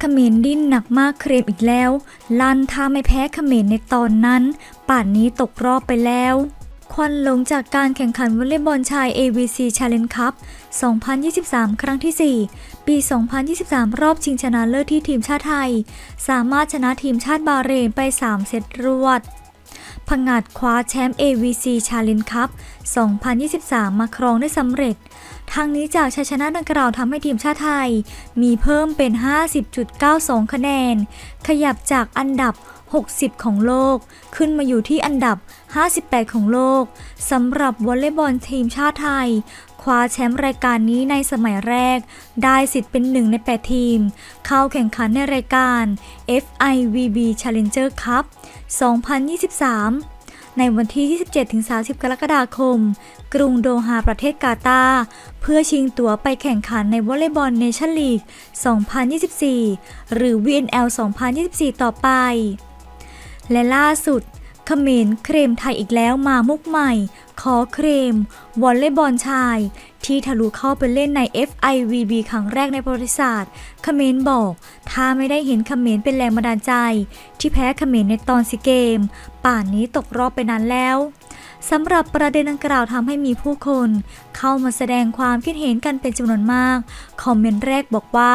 เขมรดิ้นหนักมากเครมอีกแล้ว ลันถ้าไม่แพ้เขมรในตอนนั้น ป่านนี้ตกรอบไปแล้ว ควันหลงจากการแข่งขันวอลเลย์บอลชาย AVC Challenge Cup 2023 ครั้งที่ 4 ปี 2023 รอบชิงชนะเลิศที่ทีมชาติไทย สามารถชนะทีมชาติบาเรนไป 3 เซตรวดผงาดคว้าแชมป์ AVC Challenge Cup 2023 มาครองได้สำเร็จ ทางนี้จากชัยชนะดังกล่าวทำให้ทีมชาติไทย มีเพิ่มเป็น 50.92 คะแนน ขยับจากอันดับ 60 ของโลก ขึ้นมาอยู่ที่อันดับ 58 ของโลกสำหรับวอลเลย์บอลทีมชาติไทยคว้าแชมป์รายการนี้ในสมัยแรก ได้สิทธิ์เป็นหนึ่งใน 8 ทีม เข้าแข่งขันในรายการ FIVB Challenger Cup 2023 ในวันที่ 27-30 กรกฎาคม กรุงโดฮาประเทศกาตาร์เพื่อชิงตั๋วไปแข่งขันในวอลเลย์บอลเนชั่นลีก 2024 หรือ VNL 2024 ต่อไป และล่าสุดเขมรเครมไทยอีกแล้วมามุกใหม่ ขอเครมวอลเลย์บอลชาย ที่ทะลุเข้าไปเล่นใน FIVB ครั้งแรกในประวัติศาสตร์เมรบอก ถ้าไม่ได้เห็นคเมรเป็นแรงบันดาลใจ ที่แพ้คเมรในตอนซีเกม ป่านนี้ตกรอบไปนานแล้วสำหรับประเด็นดังกล่าวทำให้มีผู้คน เข้ามาแสดงความคิดเห็นกันเป็นจำนวนมาก คอมเมนต์แรกบอกว่า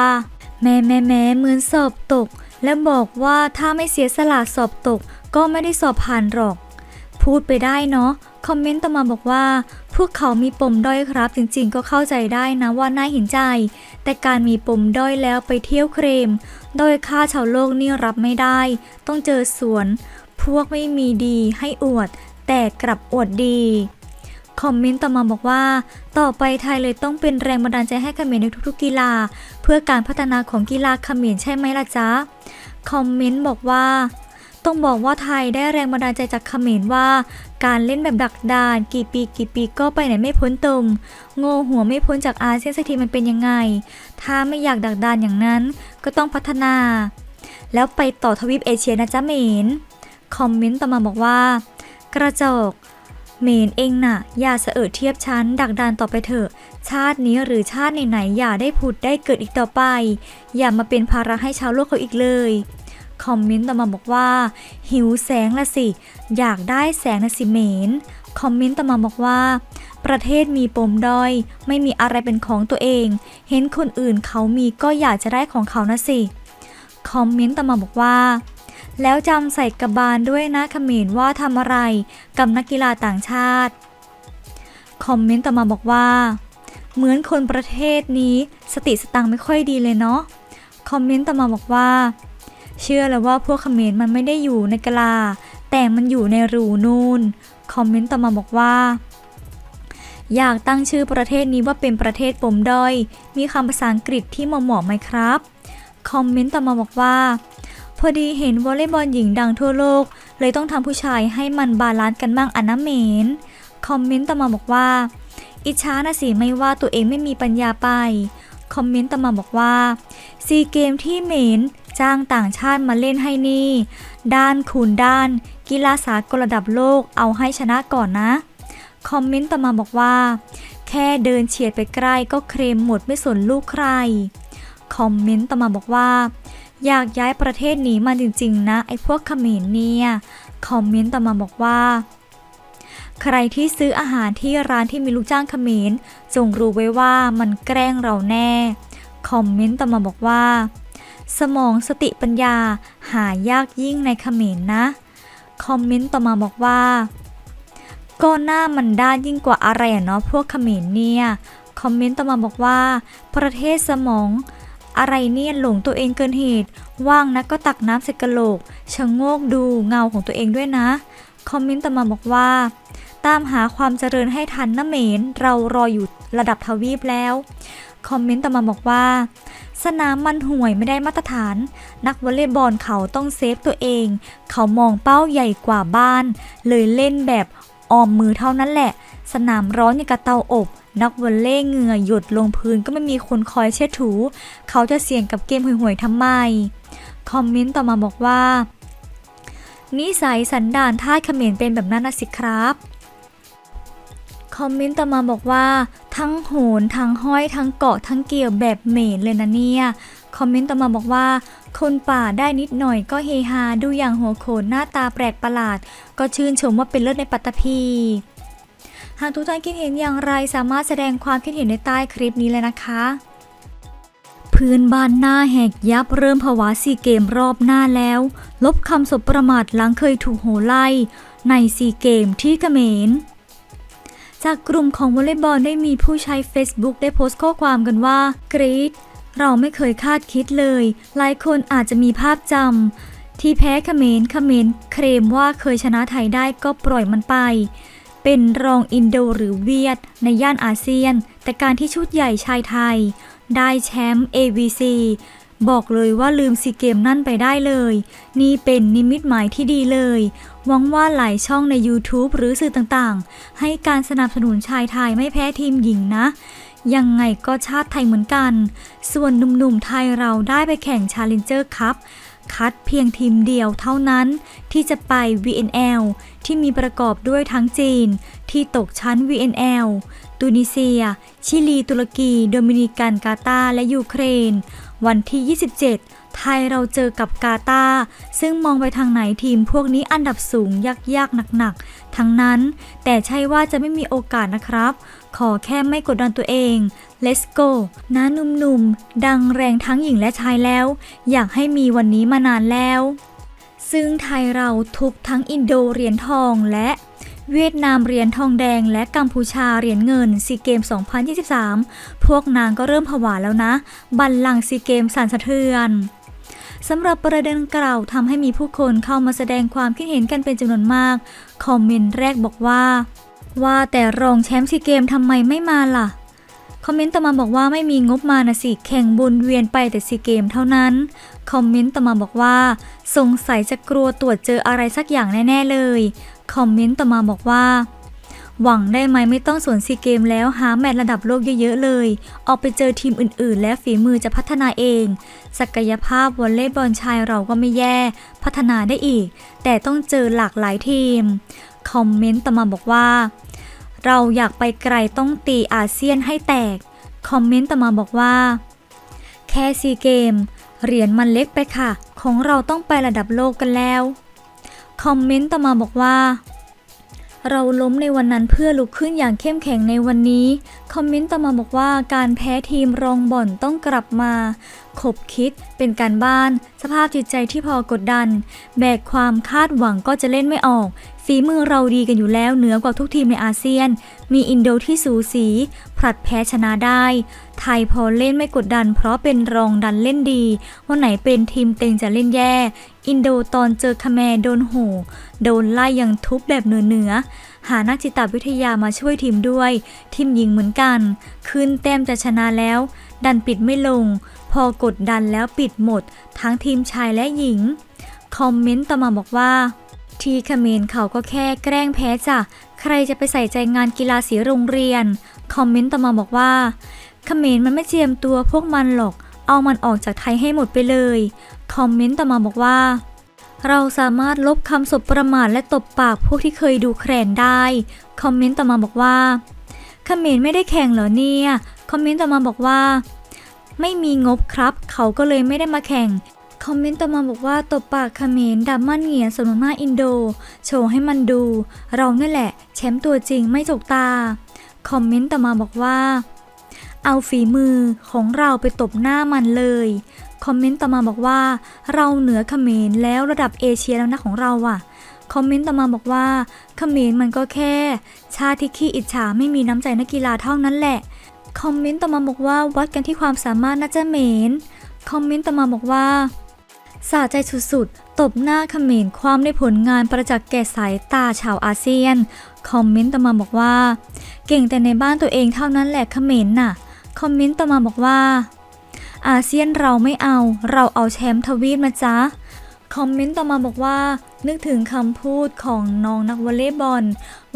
แม่แม่แม่เหมือนสอบตก และบอกว่าถ้าไม่เสียสละสอบตก ก็ไม่ได้สอบผ่านหรอก พูดไปได้เนาะ คอมเมนต์ต่อมาบอกว่า พวกเขามีปมด้อยครับ จริงๆ ก็เข้าใจได้นะว่าน่าเห็นใจ แต่การมีปมด้อยแล้วไปเที่ยวเครม โดยค่าชาวโลกนี่รับไม่ได้ ต้องเจอสวน พวกไม่มีดีให้อวด แต่กลับอวดดีคอมเมนต์ต่อมาบอกว่า ต่อไปไทยเลยต้องเป็นแรงบันดาลใจให้เขมรในทุกๆกีฬา เพื่อการพัฒนาของกีฬาเขมรใช่ไหมล่ะจ๊ะ คอมเมนต์บอกว่า ต้องบอกว่าไทยได้แรงบันดาลใจจากเขมรว่า การเล่นแบบดักดาน กี่ปีกี่ปีก็ไปไหนไม่พ้นตุมโง่หัวไม่พ้นจากอาเซียนสักทีมันเป็นยังไง ถ้าไม่อยากดักดานอย่างนั้นก็ต้องพัฒนา แล้วไปต่อทวีปเอเชียนะจ๊ะเหมนคอมเมนต์ต่อมาบอกว่า กระจกเมนเองน่ะ อย่าเสอเทียบชั้น ดักดานต่อไปเถอะ ชาตินี้หรือชาติไหนๆอย่าได้ผุดได้เกิดอีกต่อไป อย่ามาเป็นภาระให้ชาวโลกเขาอีกเลย คอมเมนต์ต่อมาบอกว่า หิวแสงละสิ อยากได้แสงนะสิเมนคอมเมนต์ต่อมาบอกว่า ประเทศมีปมด้อย ไม่มีอะไรเป็นของตัวเอง เห็นคนอื่นเขามีก็อยากจะได้ของเขานะสิคอมเมนต์ต่อมาบอกว่า แล้วจำใส่กระบาลด้วยนะเขมรว่าทำอะไรกับนักกีฬาต่างชาติคอมเมนต์ต่อมาบอกว่า เหมือนคนประเทศนี้สติสตังไม่ค่อยดีเลยเนาะคอมเมนต์ต่อมาบอกว่า เชื่อแล้วว่าพวกเขมรมันไม่ได้อยู่ในกะลา แต่มันอยู่ในรูนูนคอมเมนต์ต่อมาบอกว่า อยากตั้งชื่อประเทศนี้ว่าเป็นประเทศปมด้อย มีคำภาษาอังกฤษที่เหมาะเหมไหมครับ คอมเมนต์ต่อมาบอกว่า พอดีเห็นวอลเลย์บอลหญิงดังทั่วโลก เลยต้องทำผู้ชายให้มันบาลานซ์กันบ้างอันนะเมน คอมเมนต์ต่อมาบอกว่า อิจฉานะสิไม่ว่าตัวเองไม่มีปัญญาไป คอมเมนต์ต่อมาบอกว่าซีเกมที่เมน จ้างต่างชาติมาเล่นให้นี่ ด้านคูณด้าน กีฬาสากลระดับโลกเอาให้ชนะก่อนนะ คอมเมนต์ต่อมาบอกว่า แค่เดินเฉียดไปใกล้ก็เคลมหมดไม่สนลูกใคร คอมเมนต์ต่อมาบอกว่า อยากย้ายประเทศนี้มาจริงๆ นะ ไอ้พวกเขมรเนี่ย คอมเมนต์ต่อมาบอกว่าใครที่ซื้ออาหารที่ร้านที่มีลูกจ้างเขมรจงรู้ไว้ว่ามันแกล้งเราแน่ คอมเมนต์ต่อมาบอกว่า สมองสติปัญญาหายากยิ่งในเขมรนะ คอมเมนต์ต่อมาบอกว่า ก็หน้ามันด้านยิ่งกว่าอะไรเนาะพวกเขมรเนี่ย คอมเมนต์ต่อมาบอกว่า ประเทศสมองอะไรเนี่ยหลงตัวเองเกินเหตุ ว่างนะก็ตักน้ำใส่กระโหลกชะโงกดูเงาของตัวเองด้วยนะ คอมเมนต์ต่อมาบอกว่า ตามหาความเจริญให้ทันนะเมน เรารออยู่ระดับทวีปแล้ว คอมเมนต์ต่อมาบอกว่า สนามมันห่วยไม่ได้มาตรฐาน นักวอลเลย์บอลเขาต้องเซฟตัวเอง เขามองเป้าใหญ่กว่าบ้าน เลยเล่นแบบออมมือเท่านั้นแหละ สนามร้อนอย่างกับเตาอบ นักวอลเลย์เหงื่อหยดลงพื้นก็ไม่มีคนคอยเช็ดถู เขาจะเสี่ยงกับเกมห่วยๆทำไม คอมเมนต์ต่อมาบอกว่านิสัยสันดานท่าเขมรเป็นแบบนั้นนะสิครับ คอมเมนต์ต่อมาบอกว่า ทั้งโหนทั้งห้อยทั้งเกาะทั้งเกี่ยวแบบเหมนเลยนะเนี่ยคอมเมนต์ต่อมาบอกว่า คนป่าได้นิดหน่อยก็เฮฮาดูอย่างหัวโขนหน้าตาแปลกประหลาด ก็ชื่นชมว่าเป็นเลิศในปัตตภีหากทุกท่านคิดเห็นอย่างไรสามารถแสดงความคิดเห็นในใต้คลิปนี้เลยนะคะเพื่อนบ้านหน้าแหกยับเริ่มผวาซีเกมรอบหน้าแล้ว ลบคำสบประมาทหลังเคยถูกโหไล่ในซีเกมที่เขมร จากกลุ่มของวอลเลย์บอลได้มีผู้ใช้ Facebook ได้โพสต์ข้อความกันว่ากรีดเราไม่เคยคาดคิดเลย หลายคนอาจจะมีภาพจำที่แพ้เขมรเขมรเคลมว่าเคยชนะไทยได้ก็ปล่อยมันไป เป็นรองอินโดหรือเวียด ในย่านอาเซียน แต่การที่ชุดใหญ่ชายไทย ได้แชมป์ ABC บอกเลยว่าลืมซีเกมนั่นไปได้เลย นี่เป็นนิมิตหมายที่ดีเลย หวังว่าหลายช่องใน YouTube หรือสื่อต่างๆ ให้การสนับสนุนชายไทยไม่แพ้ทีมหญิงนะ ยังไงก็ชาติไทยเหมือนกัน ส่วนหนุ่มๆไทยเราได้ไปแข่ง Challenger Cup คัดเพียงทีมเดียวเท่านั้นที่จะไป VNL ที่มีประกอบด้วยทั้งจีน ที่ตกชั้น VNL ตุนิเซีย ชิลี ตุรกี โดมินิกันกาตา และยูเครน วันที่ 27 ไทยเราเจอกับกาตาซึ่งมองไปทางไหนทีมพวกนี้อันดับสูงยากๆหนักๆ ทั้งนั้น แต่ใช่ว่าจะไม่มีโอกาสนะครับ ขอแค่ไม่กดดันตัวเอง Let's go นะหนุ่มๆ ดังแรงทั้งหญิงและชายแล้ว อยากให้มีวันนี้มานานแล้ว ซึ่งไทยเราทุบทั้งอินโดเหรียญทองและ เวียดนามเหรียญทองแดงและกัมพูชาเหรียญเงินซีเกม 2023 พวกนางก็เริ่มผวาแล้วนะ บัลลังซีเกมสั่นสะเทือนสำหรับประเด็นกล่าวทำให้มีผู้คนเข้ามาแสดงความคิดเห็นกันเป็นจำนวนมาก คอมเมนต์แรกบอกว่า ว่าแต่รองแชมป์ซีเกมทำไมไม่มาล่ะ คอมเมนต์ต่อมาบอกว่าไม่มีงบมานะสิ แข่งบนเวียนไปแต่ซีเกมเท่านั้น คอมเมนต์ต่อมาบอกว่า สงสัยจะกลัวตรวจเจออะไรสักอย่างแน่ ๆ เลย คอมเมนต์ต่อมาบอกว่า หวังได้ไหมไม่ต้องสวนซีเกมแล้วหาแมตช์ระดับโลกเยอะ ๆ เลย ออกไปเจอทีมอื่น ๆ และฝีมือจะพัฒนาเอง ศักยภาพวอลเลย์บอลชายเราก็ไม่แย่ พัฒนาได้อีก แต่ต้องเจอหลากหลายทีม คอมเมนต์ต่อมาบอกว่า เราอยากไปไกลต้องตีอาเซียนให้แตก คอมเมนต์ต่อมาบอกว่า แค่ซีเกมเหรียญมันเล็กไปค่ะ ของเราต้องไประดับโลกกันแล้ว คอมเมนต์ต่อมาบอกว่า เราล้มในวันนั้นเพื่อลุกขึ้นอย่างเข้มแข็งในวันนี้ คอมเมนต์ต่อมาบอกว่าการแพ้ทีมรองบ่อนต้องกลับมาขบคิดเป็นการบ้าน สภาพจิตใจที่พอกดดัน แบกความคาดหวังก็จะเล่นไม่ออก ฝีมือเราดีกันอยู่แล้วเหนือกว่าทุกทีมในอาเซียน มีอินโดที่สูสี ผลัดแพ้ชนะได้ ไทยพอเล่นไม่กดดัน เพราะเป็นรองดันเล่นดี วันไหนเป็นทีมเต็งจะเล่นแย่ อินโดตอนเจอคาแมโดนโหโดนไล่อย่างทุบแบบเหนือเหนือ หานักจิตวิทยามาช่วยทีมด้วย ทีมหญิงเหมือนกัน ขึ้นแต้มจะชนะแล้ว ดันปิดไม่ลง พอกดดันแล้วปิดหมด ทั้งทีมชายและหญิง คอมเมนต์ต่อมาบอกว่า ทีเขมรเขาก็แค่แกล้งแพ้จ้ะ ใครจะไปใส่ใจงานกีฬาสีโรงเรียน คอมเมนต์ต่อมาบอกว่าเขมรมันไม่เจียมตัวพวกมันหรอก เอามันออกจากไทยให้หมดไปเลย คอมเมนต์ต่อมาบอกว่า เราสามารถลบคำสบประมาทและตบปากพวกที่เคยดูแคลนได้ คอมเมนต์ต่อมาบอกว่าเขมรไม่ได้แข่งเหรอเนี่ย คอมเมนต์ต่อมาบอกว่า ไม่มีงบครับ เขาก็เลยไม่ได้มาแข่ง คอมเมนต์ต่อมาบอกว่าตบปากเขมรดับมันเหงียสมมาอินโด โชว์ให้มันดู เราเนี่ยแหละ แชมป์ตัวจริงไม่จกตา คอมเมนต์ต่อมาบอกว่า เอาฝีมือของเราไปตบหน้ามันเลย คอมเมนต์ต่อมาบอกว่า เราเหนือเขมรแล้วระดับเอเชียแล้วนะของเราอะคอมเมนต์ต่อมาบอกว่าเขมรมันก็แค่ ชาติที่ขี้อิจฉาไม่มีน้ำใจนักกีฬาเท่านั้นแหละ คอมเมนต์ต่อมาบอกว่าวัดกันที่ความสามารถนะจ๊ะเหมน คอมเมนต์ต่อมาบอกว่า สะใจสุดๆ ตบหน้าเขมรความในผลงานประจักษ์แก่สายตาชาวอาเซียน คอมเมนต์ต่อมาบอกว่า เก่งแต่ในบ้านตัวเองเท่านั้นแหละเขมรน่ะ คอมเมนต์ต่อมาบอกว่า อาเซียนเราไม่เอา เราเอาแชมป์ทวีปนะจ๊ะ คอมเมนต์ต่อมาบอกว่า นึกถึงคำพูดของน้องนักวอลเลย์บอล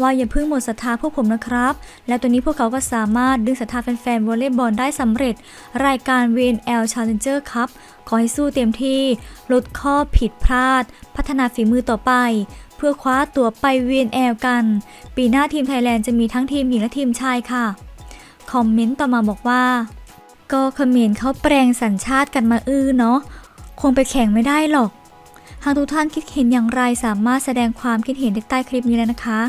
ว่าอย่าเพิ่งหมดศรัทธาพวกผมนะครับ และตัวนี้พวกเขาก็สามารถดึงศรัทธาแฟนๆวอลเลย์บอลได้สำเร็จ รายการ VNL Challenger Cup ขอให้สู้เต็มที่ ลดข้อผิดพลาด พัฒนาฝีมือต่อไป เพื่อคว้าตัวไป VNL กัน ปีหน้าทีมไทยแลนด์จะมีทั้งทีมหญิงและทีมชายค่ะคอมเมนต์ต่อมาบอกว่า ก็เขมรเขาแปลงสัญชาติกันมาอื้อเนาะคงไปแข่งไม่ได้หรอก หากทุกท่านคิดเห็นอย่างไรสามารถแสดงความคิดเห็นใต้คลิปนี้เลยนะคะ